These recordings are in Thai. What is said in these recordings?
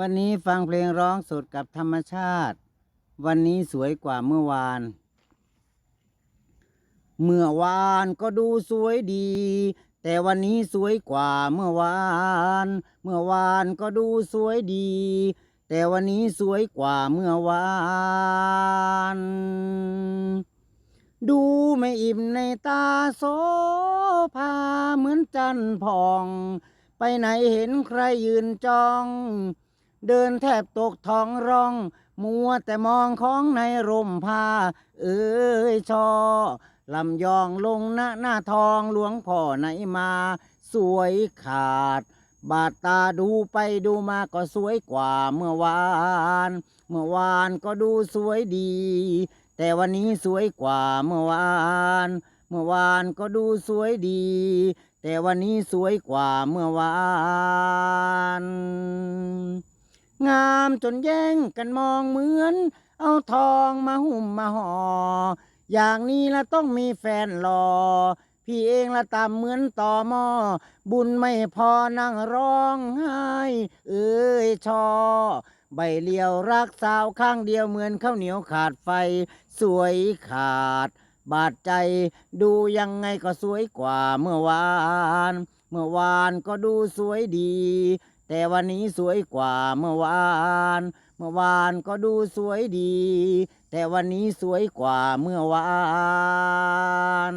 วันนี้ฟังเพลงร้องสดกับธรรมชาติ วันนี้สวยกว่าเมื่อวาน เมื่อวานก็ดูสวยดี แต่วันนี้สวยกว่าเมื่อวาน เมื่อวานก็ดูสวยดี แต่วันนี้สวยกว่าเมื่อวาน ดูไม่อิ่มในตาโสภาเหมือนจันทร์พอง ไปไหนเห็นใครยืนจ้อง เดินแทบตกท้องร่อง มัวแต่มองของในร่มผ้า เอ้ยชอลำยองลงหน้าหน้าทองหลวงพ่อไหนมา สวยขาด บาดตาดูไปดูมาก็สวยกว่าเมื่อวาน เมื่อวานก็ดูสวยดี แต่วันนี้สวยกว่าเมื่อวาน เมื่อวานก็ดูสวยดี แต่วันนี้สวยกว่าเมื่อวาน งามจนแย่งกันมองเหมือน เอาทองมาหุ้มมาห่อ อย่างนี้ละต้องมีแฟนรอพี่เองละตามเหมือนต่อหมอ บุญไม่พอนั่งร้องไห้ เอ้ยชอ ใบเลียวรักสาวข้างเดียวเหมือนข้าวเหนียวขาดไฟ สวยขาด บาดใจดูยังไงก็สวยกว่าเมื่อวาน เมื่อวานก็ดูสวยดี แต่วันนี้สวยกว่าเมื่อวาน เมื่อวานก็ดูสวยดี แต่วันนี้สวยกว่าเมื่อวาน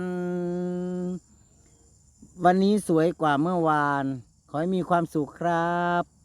วันนี้สวยกว่าเมื่อวาน ขอให้มีความสุขครับ